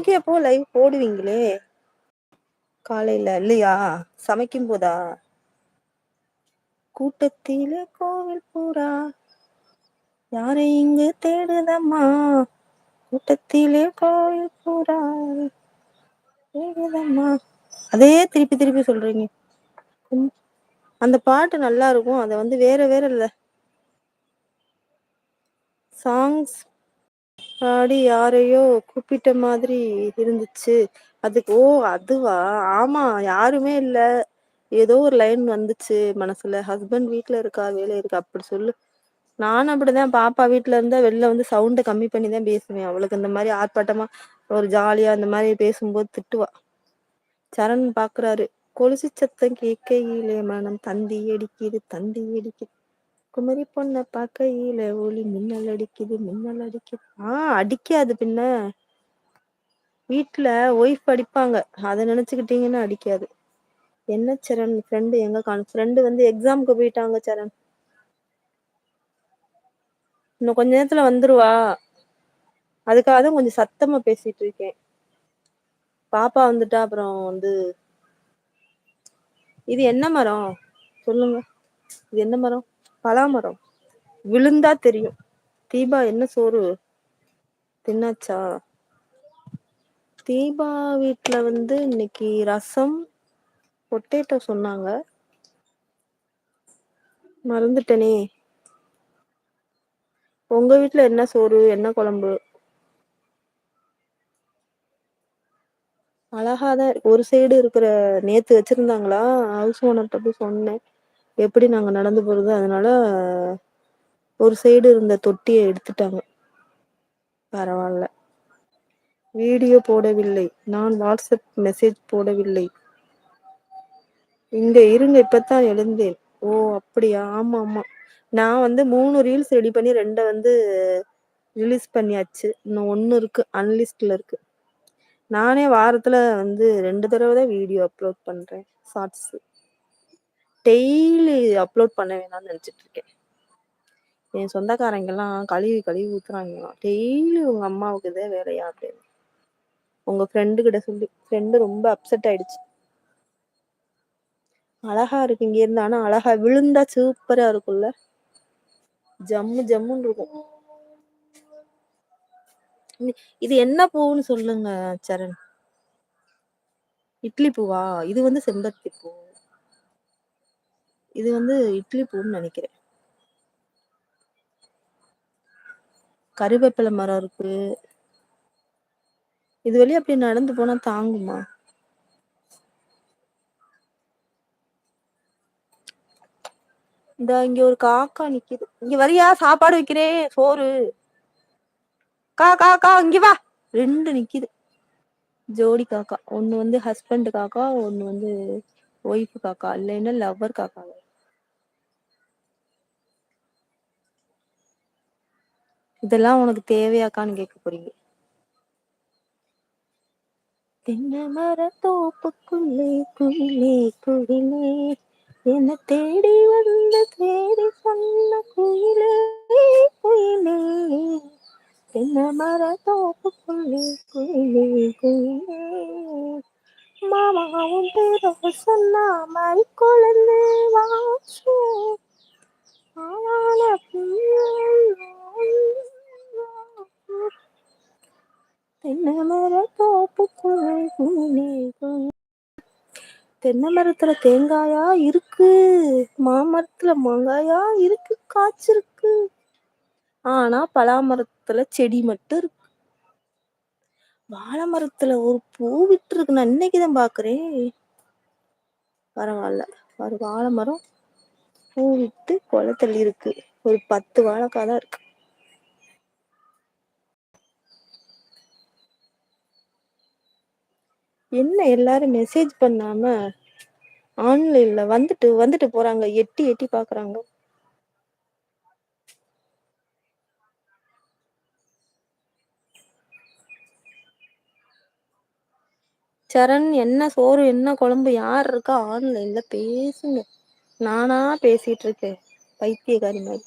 மணிக்கு எப்போ லைவ் போடுவீங்களே? காலையில இல்லையா? சமைக்கும் போதா கூட்டத்திலே கோவில் பூரா? யாரை இங்கு தேடுதம்மா? கூட்டத்திலே கோவில் பூரா? தேடுதம்மா? அதே திருப்பி திருப்பி சொல்றீங்க. அந்த பாட்டு நல்லா இருக்கும். அத வந்து வேற வேற இல்ல. சாங்ஸ் ஆடி யாரையோ கூப்பிட்ட மாதிரி இருந்துச்சு. அதுக்கு ஓ அதுவா? ஆமா யாருமே இல்ல. ஏதோ ஒரு லைன் வந்துச்சு மனசுல. ஹஸ்பண்ட் வீட்ல இருக்கா? வேலை இருக்கா? அப்படி சொல்லு. நானும் அப்படிதான். பாப்பா வீட்ல இருந்தா வெளில வந்து சவுண்ட கம்மி பண்ணி தான் பேசுவேன். அவளுக்கு இந்த மாதிரி ஆர்ப்பாட்டமா ஒரு ஜாலியா அந்த மாதிரி பேசும்போது திட்டுவா. சரண் பாக்குறாரு. கொலுசு சத்தம் கேட்கையிலே மனம் தந்தி அடிக்குது தந்தி அடிக்குது. குமரி பொண்ண பாக்கையில ஒளி மின்னல் அடிக்குது மின்னல் அடிக்குது. ஆஹ் அடிக்காது பின்ன. வீட்டுல ஒய்ஃப் அடிப்பாங்க. அதை நினைச்சுக்கிட்டீங்கன்னா அடிக்காது. என்ன சரண்? ஃப்ரெண்டு எங்க காணும்? ஃப்ரெண்டு வந்து எக்ஸாம்க்கு போயிட்டாங்க சரண். இன்னும் கொஞ்ச நேரத்துல வந்துருவா. அதுக்காக தான் கொஞ்சம் சத்தமா பேசிட்டு இருக்கேன். பாப்பா வந்துட்டா அப்புறம் வந்து இது என்ன மரம்? சொல்லுங்க. இது என்ன மரம்? பலாமரம். விழுந்தா தெரியும். தீபா என்ன சோறு? தின்னாச்சா? தீபா வீட்டுல வந்து இன்னைக்கு ரசம் பொட்டேட்டோ சொன்னாங்க. மறந்துட்டனே. உங்க வீட்டுல என்ன சோறு என்ன குழம்பு? அழகாதான் ஒரு சைடு இருக்கிற நேத்து வச்சிருந்தாங்களா? ஹவுஸ் ஓனர்கிட்ட போய் சொன்னேன். எப்படி நாங்க நடந்து போறது அதனால ஒரு சைடு இருந்த தொட்டியை எடுத்துட்டாங்க. பரவாயில்ல. வீடியோ போடவில்லை. நான் வாட்ஸ்அப் மெசேஜ் போடவில்லை. இங்க இருங்க இப்பதான் எழுந்தேன். ஓ அப்படியா? ஆமா ஆமா. நான் வந்து மூணு ரீல்ஸ் ரெடி பண்ணி ரெண்டை வந்து ரிலீஸ் பண்ணியாச்சு. இன்னும் ஒன்று இருக்கு அன்லிஸ்ட்ல இருக்கு. நானே வாரத்துல வந்து ரெண்டு தடவை தான் வீடியோ அப்லோட் பண்றேன் ஷார்ட்ஸ் டெய்லி அப்லோட் பண்ண வேணாம்னு நினச்சிட்டு இருக்கேன் என் சொந்தக்காரங்கெல்லாம் கழுவி கழுவி ஊத்துறாங்களாம் டெய்லி உங்க அம்மாவுக்கு இதே வேலையா அப்படின்னு. உங்க ஃப்ரெண்டு கிட்ட சொல்லி ஃப்ரெண்டு ரொம்ப அப்செட் ஆயிடுச்சு. அழகா இருக்கு இங்க இருந்து ஆனா அழகா விழுந்தா சூப்பரா இருக்கும்ல. ஜம்மு ஜம்முன்னு இருக்கும். இது என்ன பூன்னு சொல்லுங்க சரண். இட்லி பூவா? இது வந்து செம்பருத்தி பூ. இது வந்து இட்லி பூன்னு நினைக்கிறேன். கருவேப்பிலை மரம் இருக்கு. இது வழியா அப்படி நடந்து போனா தாங்குமா? இந்த இங்க ஒரு காக்கா நிக்குது. இங்க வரியா? சாப்பாடு வைக்கிறேன். சோறு. கா கா கா இங்க வா. ரெண்டு நிக்குது. ஜோடி காக்கா. ஒன்னு வந்து ஹஸ்பண்ட் காக்கா ஒன்னு வந்து ஒய்ஃப் காக்கா. இல்லைன்னா லவ்வர் காக்கா. இதெல்லாம் உனக்கு தேவையாக்கான்னு கேட்க போறீங்க. தென்னை மர தோப்புக்குள்ளே குயிலே குயிலே என்ன தேடி வந்த தேடி சொன்ன குயிலே குயிலே. தென்னை மர தோப்புக்குள்ளே குயிலே குயிலே மாமாவும் பேர சொன்னா மாதிரி குழந்தை வாசு. தென்னை மரத்துல தேங்காயா இருக்கு? மாமரத்துல மாங்காயா இருக்கு காய்ச்சிருக்கு. ஆனா பலாமரத்துல செடி மட்டும் இருக்கு. வாழை மரத்துல ஒரு பூ விட்டு இருக்கு நான் இன்னைக்குதான் பாக்குறேன். பரவாயில்ல. ஒரு வாழை மரம் பூ விட்டு குளத்துல இருக்கு. ஒரு பத்து வாழைக்காய் தான் இருக்கு. என்ன எல்லாரும் மெசேஜ் பண்ணாம ஆன்லைன்ல வந்துட்டு வந்துட்டு போறாங்க. எட்டி எட்டி பாக்குறாங்க. சரண் என்ன சோறு என்ன குழம்பு யார் இருக்கா? ஆன்லைன்ல பேசுங்க. நானா பேசிட்டு இருக்கேன். பைத்தியக்காரி மாதிரி.